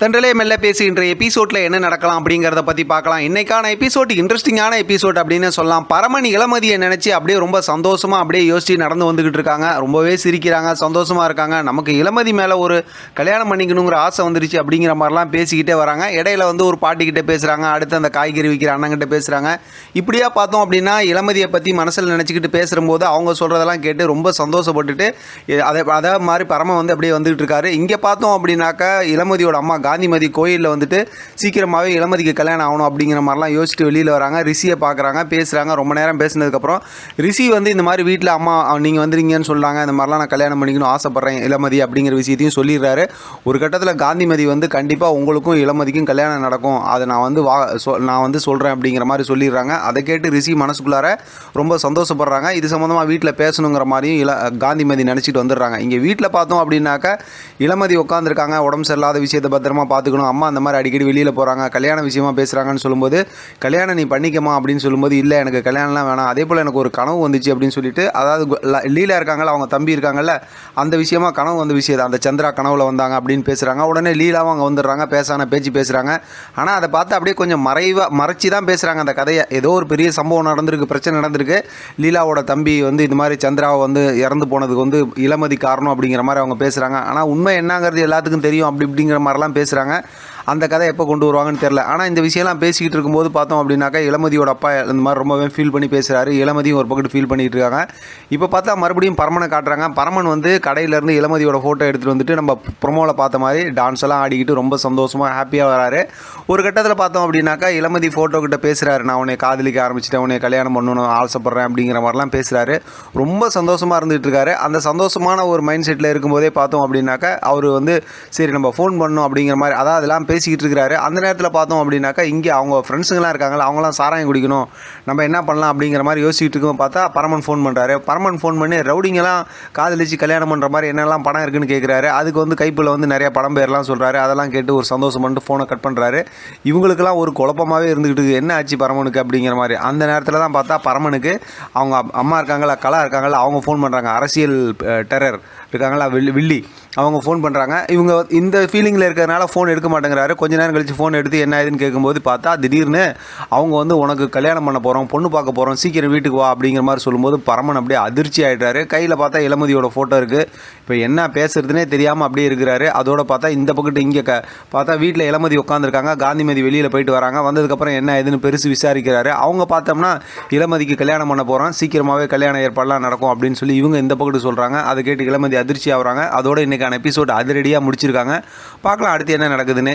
தென்றலே மெல்ல பேசி இன்றைய எபிசோட்ல என்ன நடக்கலாம் அப்படிங்கிறத பத்தி பார்க்கலாம். இன்னைக்கான எபிசோட் இன்ட்ரெஸ்டிங்கான எபிசோட் அப்படின்னு சொல்லலாம். பரமன் இளமதியை நினைச்சு அப்படியே ரொம்ப சந்தோஷமா அப்படியே யோசிச்சு நடந்து வந்துகிட்டு இருக்காங்க. ரொம்பவே சிரிக்கிறாங்க சந்தோஷமா இருக்காங்க. நமக்கு இளமதி மேல ஒரு கல்யாணம் பண்ணிக்கணுங்கிற ஆசை வந்துருச்சு அப்படிங்கிற மாதிரிலாம் பேசிக்கிட்டே வராங்க. இடையில வந்து ஒரு பாட்டிக்கிட்ட பேசுறாங்க அடுத்து அந்த காய்கறி விற்கிற அண்ணங்கிட்ட பேசுறாங்க. இப்படியா பார்த்தோம் அப்படின்னா இளமதியை பத்தி மனசில் நினச்சிக்கிட்டு பேசுறபோது அவங்க சொல்றதெல்லாம் கேட்டு ரொம்ப சந்தோஷப்பட்டுட்டு எ- அதை அதே மாதிரி பரம வந்து அப்படியே வந்துகிட்டு இருக்காரு. இங்கே பார்த்தோம் அப்படின்னாக்கா இளமதியோட அம்மா காந்திமதி கோயிலில் வந்துட்டு சீக்கிரமாகவே இளமதிக்கு கல்யாணம் ஆகணும் அப்படிங்கிற மாதிரிலாம் யோசிச்சுட்டு வெளியில் வராங்க. ரிஷியை பார்க்குறாங்க பேசுகிறாங்க ரொம்ப நேரம் பேசினதுக்கப்புறம் ரிஷி வந்து இந்த மாதிரி வீட்டில் அம்மா நீங்கள் வந்துறீங்கன்னு சொல்கிறாங்க இந்த மாதிரிலாம் நான் கல்யாணம் பண்ணிக்கணும் ஆசைப்பட்றேன் இளமதி அப்படிங்கிற விஷயத்தையும் சொல்லிடுறாரு. ஒரு கட்டத்தில் காந்திமதி வந்து கண்டிப்பாக உங்களுக்கும் இளமதிக்கும் கல்யாணம் நடக்கும். அதை நான் வந்து வா நான் வந்து சொல்கிறேன் அப்படிங்கிற மாதிரி சொல்லிடுறாங்க. அதை கேட்டு ரிஷி மனசுக்குள்ளார ரொம்ப சந்தோஷப்படுறாங்க. இது சம்மந்தமாக வீட்டில் பேசணுங்கிற மாதிரியும் இள காந்திமதி நினச்சிட்டு வந்துடுறாங்க. இங்கே வீட்டில் பார்த்தோம் அப்படின்னாக்கா இளமதி உட்காந்துருக்காங்க உடம்பு சரியில்லாத விஷயத்தை பத்திரமா பார்த்துக்கணும் அம்மா அந்த மாதிரி அடிக்கடி வெளியில் போகிறாங்க கல்யாண விஷயமா பேசுகிறாங்கன்னு சொல்லும்போது கல்யாணம் நீ பண்ணிக்கமா அப்படின்னு சொல்லும்போது இல்லை எனக்கு கல்யாணம்லாம் வேணாம். அதே போல் எனக்கு ஒரு கனவு வந்துச்சு அப்படின்னு சொல்லிட்டு அதாவது ல- லீலா இருக்காங்கல்ல அவங்க தம்பி இருக்காங்கல்ல அந்த விஷயமா கனவு வந்து விஷயம் அந்த சந்திரா கனவுல வந்தாங்க அப்படின்னு பேசுகிறாங்க உடனே லீலாவும் அவங்க வந்துடுறாங்க பேசான பேச்சு பேசுகிறாங்க ஆனால் அதை பார்த்து அப்படியே கொஞ்சம் மறைவாக மறைச்சி தான் பேசுகிறாங்க அந்த கதையை. ஏதோ ஒரு பெரிய சம்பவம் நடந்திருக்கு பிரச்சனை நடந்திருக்கு. லீலாவோட தம்பி வந்து இது மாதிரி சந்திராவை வந்து இறந்து போனதுக்கு வந்து இளமதி காரணம் அப்படிங்கிற மாதிரி அவங்க பேசுகிறாங்க ஆனால் உண்மை என்னங்கிறது எல்லாத்துக்கும் தெரியும் அப்படி இப்படிங்கிற மாதிரிலாம் பேசுகிறாங்க அந்த கதை எப்போ கொண்டு வருவாங்கன்னு தெரில ஆனால் இந்த விஷயம்லாம் பேசிக்கிட்டு இருக்கும்போது பார்த்தோம் அப்படின்னாக்கா இளமதியோட அப்பா இந்த மாதிரி ரொம்பவே ஃபீல் பண்ணி பேசுகிறாரு இளமதியும் ஒரு பக்கத்து ஃபீல் பண்ணிட்டு இருக்காங்க. இப்போ பார்த்தா மறுபடியும் பரமனை காட்டுறாங்க. பரமன் வந்து கடையிலேருந்து இளமதியோட ஃபோட்டோ எடுத்துகிட்டு வந்துட்டு நம்ம ப்ரொமோவில் பார்த்த மாதிரி டான்ஸ் எல்லாம் ஆடிக்கிட்டு ரொம்ப சந்தோஷமாக ஹாப்பியாக வராரு. ஒரு கட்டத்தில் பார்த்தோம் அப்படின்னாக்கா இளமதி ஃபோட்டோ கிட்ட பேசுகிறாரு நான் உன்னை காதலிக்க ஆரம்பிச்சிட்டேன் உன்னை கல்யாணம் பண்ணணும் ஆசைப்பட்றேன் அப்படிங்கிற மாதிரிலாம் பேசுகிறாரு ரொம்ப சந்தோஷமாக இருந்துகிட்டு இருக்காரு. அந்த சந்தோஷமான ஒரு மைண்ட் செட்டில் இருக்கும்போதே பார்த்தோம் அப்படின்னாக்கா அவர் வந்து சரி நம்ம ஃபோன் பண்ணணும் அப்படிங்கிற மாதிரி அதாவது அதெல்லாம் பேசிக்கிட்டு இருக்கிறாரு. அந்த நேரத்தில் பார்த்தோம் அப்படின்னாக்கா இங்கே அவங்க ஃப்ரெண்ட்ஸுங்களாம் இருக்காங்களா அவங்களாம் சாராயம் குடிக்கணும். நம்ம என்ன பண்ணலாம் அப்படிங்கிற மாதிரி யோசிச்சுட்டு இருக்கோம் பார்த்தா பரமன் ஃபோன் பண்ணுறாரு பரமன் ஃபோன் பண்ணி ரவுடிங்கெல்லாம் காதலிச்சு கல்யாணம் பண்ணுற மாதிரி என்னெல்லாம் பணம் இருக்குன்னு கேட்குறாரு அதுக்கு வந்து கைப்பில் வந்து நிறைய படம் பேர்லாம் சொல்கிறாரு அதெல்லாம் கேட்டு ஒரு சந்தோஷம் பண்ணிட்டு ஃபோனை கட் பண்ணுறாரு இவங்களுக்கெல்லாம் ஒரு குழப்பமாகவே இருந்துக்கிட்டு என்ன ஆச்சு பரமனுக்கு அப்படிங்கிற மாதிரி. அந்த நேரத்தில் தான் பார்த்தா பரமனுக்கு அவங்க அப்- அம்மா இருக்காங்களா கலா இருக்காங்களா அவங்க ஃபோன் பண்ணுறாங்க அரசியல் டெரர் இருக்காங்களா வில்லி வில்லி. அவங்க ஃபோன் பண்ணுறாங்க இவங்க இந்த ஃபீலிங்கில் இருக்கிறதுனால ஃபோன் எடுக்க மாட்டேங்கிறாரு கொஞ்ச நேரம் கழித்து ஃபோன் எடுத்து என்ன ஆகுதுன்னு கேட்கும்போது பார்த்தா திடீர்னு அவங்க வந்து உனக்கு கல்யாணம் பண்ண போகிறோம் பொண்ணு பார்க்க போகிறோம் சீக்கிரம் வீட்டுக்கு வா அப்படிங்கிற மாதிரி சொல்லும்போது பரமன் அப்படியே அதிர்ச்சி ஆகிட்டாரு கையில் பார்த்தா இளமதியோட ஃபோட்டோ இருக்குது இப்போ என்ன பேசுறதுனே தெரியாமல் அப்படியே இருக்கிறாரு. அதோட பார்த்தா இந்த பக்கத்து இங்கே க பார்த்தா வீட்டில் இளமதி உட்காந்துருக்காங்க காந்திமதி வெளியில் போயிட்டு வராங்க. வந்ததுக்கப்புறம் என்ன ஏதுன்னு பெருசு விசாரிக்கிறாரு. அவங்க பார்த்தோம்னா இளமதிக்கு கல்யாணம் பண்ண போகிறோம் சீக்கிரமாகவே கல்யாணம் ஏற்பாடெலாம் நடக்கும் அப்படின்னு சொல்லி இவங்க இந்த பக்கத்து சொல்கிறாங்க அதை கேட்டு இளமதி அதிர்ச்சி ஆகிறாங்க. அதோட இன்றைக்கான எபிசோட் அதிரடியாக முடிச்சிருக்காங்க. பார்க்கலாம் அடுத்து என்ன நடக்குதுன்னு.